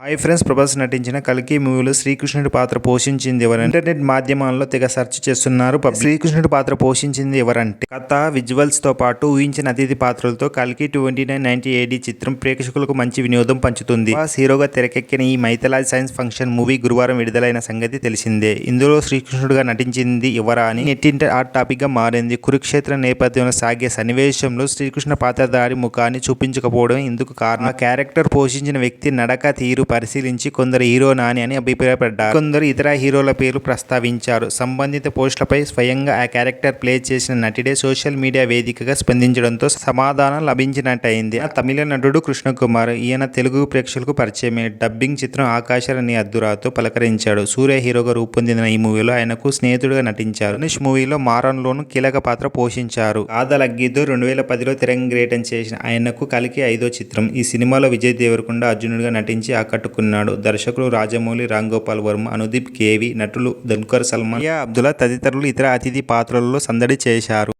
Hi friends Prabhas నటించిన కల్కి మూవీలో శ్రీకృష్ణుడి పాత్ర పోషించింది ఎవరు ఇంటర్నెట్ మాధ్యమాల్లో తెగ సెర్చ్ చేస్తున్నారు శ్రీకృష్ణుడి పాత్ర పోషించింది ఎవరంటే కథ విజువల్స్తో పాటు ఊహించిన అతిథి పాత్రలతో కల్కి ట్వంటీ నైన్ నైన్టీ ఏడీ చిత్రం ప్రేక్షకులకు మంచి వినోదం పంచుతుంది. హీరోగా తెరకెక్కిన ఈ మైథలాజ్ సైన్స్ ఫంక్షన్ మూవీ గురువారం విడుదలైన సంగతి తెలిసిందే. ఇందులో శ్రీకృష్ణుడిగా నటించింది ఎవరా అని నెట్టింట హాట్ టాపిక్గా మారింది. కురుక్షేత్ర నేపథ్యంలో సాగే సన్నివేశంలో శ్రీకృష్ణ పాత్రధారి ముఖాన్ని చూపించకపోవడం ఇందుకు కారణం. క్యారెక్టర్ పోషించిన వ్యక్తి నడక తీరు పరిశీలించి కొందరు హీరో నాని అని అభిప్రాయపడ్డారు. కొందరు ఇతర హీరోల పేర్లు ప్రస్తావించారు. సంబంధిత పోస్టులపై స్వయంగా ఆ క్యారెక్టర్ ప్లే చేసిన నటిడే సోషల్ మీడియా వేదికగా స్పందించడంతో సమాధానం లభించినట్టయింది. ఆ తమిళ నటుడు కృష్ణకుమార్ ఈయన తెలుగు ప్రేక్షకులకు పరిచయమే. డబ్బింగ్ చిత్రం ఆకాశాలని అద్దురాతో పలకరించాడు. సూర్య హీరోగా రూపొందిన ఈ మూవీలో ఆయనకు స్నేహితుడుగా నటించారు. ధనుష్ మూవీలో మారన్లోను కీలక పాత్ర పోషించారు. ఆదలగ్గితో రెండు వేల పదిలో తెరంగేటం చేసిన ఆయనకు కలికి ఐదో చిత్రం. ఈ సినిమాలో విజయ్ దేవరకొండ అర్జునుడిగా నటించి ఆకట్టుకున్నాడు దర్శకులు రాజమౌళి రామ్ గోపాల్ వర్మ అనుదీప్ కేవి నటులు దుల్కర్ సల్మాన్ అబ్దుల్లా తదితరులు ఇతర అతిథి పాత్రలలో సందడి చేశారు.